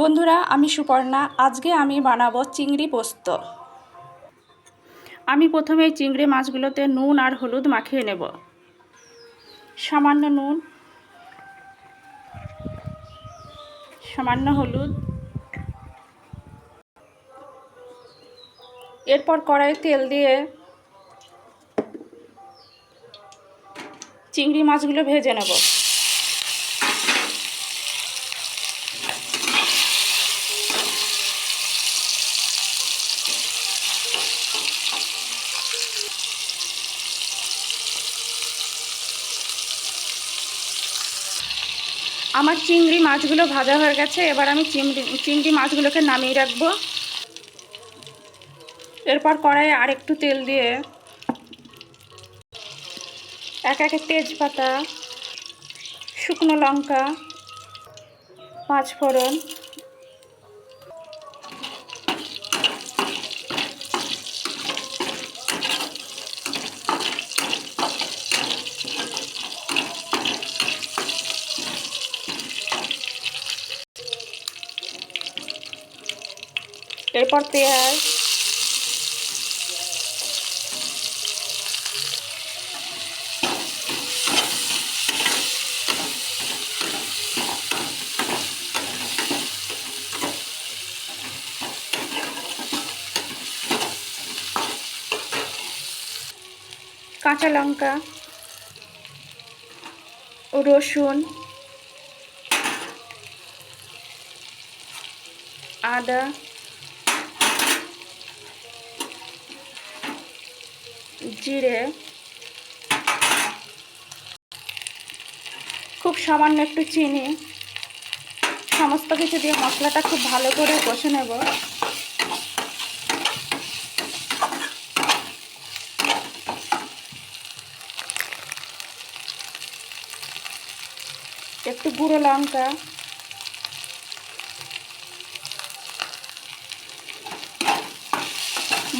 বন্ধুরা, আমি সুপর্ণা। আজকে আমি বানাবো চিংড়ি পোস্ত। আমি প্রথমে চিংড়ি মাছগুলোতে নুন আর হলুদ মাখিয়ে নেব। সামান্য নুন, সামান্য হলুদ। এরপর কড়াই তেল দিয়ে চিংড়ি মাছগুলো ভেজে নেব। আমার চিংড়ি মাছগুলো ভাজা হয়ে গেছে, এবার আমি চিংড়ি চিংড়ি মাছগুলোকে নামিয়ে রাখব। এরপর কড়াইয়ে আর একটু তেল দিয়ে এক এক তেজপাতা, শুকনো লঙ্কা পাঁচ এরপর পেঁয়াজ। কাঁচা লঙ্কা রসুন আদা জিরে। খুব সামান্য একটু চিনি। সমস্ত কিছু দিয়ে মশলাটা খুব ভালো করে কষে নেব। একটু গুঁড়ো লঙ্কা।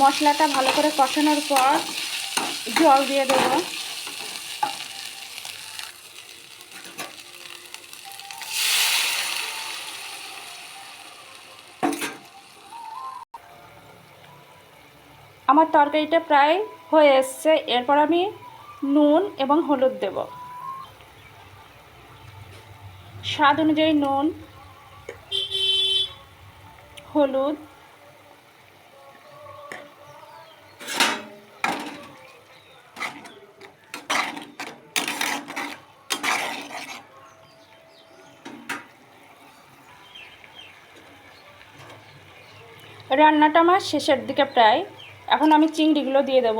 মশলাটা ভালো করে কষানোর পর জল দিয়ে দেব। আমার তরকারিটা প্রায় হয়ে এসছে। এরপর আমি নুন এবং হলুদ দেব। স্বাদ অনুযায়ী নুন, হলুদ রান্নাটা আমার শেষের দিকে প্রায়। এখন আমি চিংড়িগুলো দিয়ে দেব।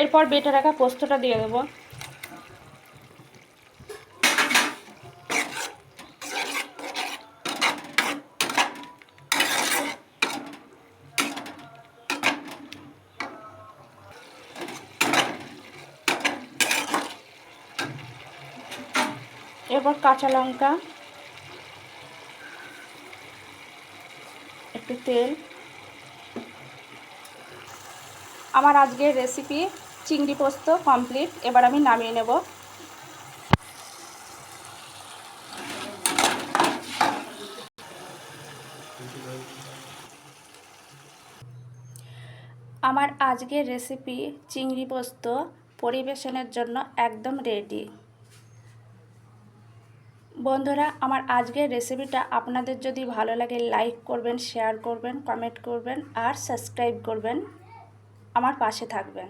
এরপর বেটে রাখা পোস্তটা দিয়ে দেবো। এরপর কাঁচা লঙ্কা, একটু তেল। আমার আজকের রেসিপি চিংড়ি পোস্ত কমপ্লিট এবার আমি নামিয়ে নেব। আমার আজকের রেসিপি চিংড়ি পোস্ত পরিবেশনের জন্য একদম রেডি বন্ধুরা, আমার আজকের রেসিপিটা আপনাদের যদি ভালো লাগে লাইক করবেন শেয়ার করবেন কমেন্ট করবেন, আর সাবস্ক্রাইব করবেন। আমার পাশে থাকবেন।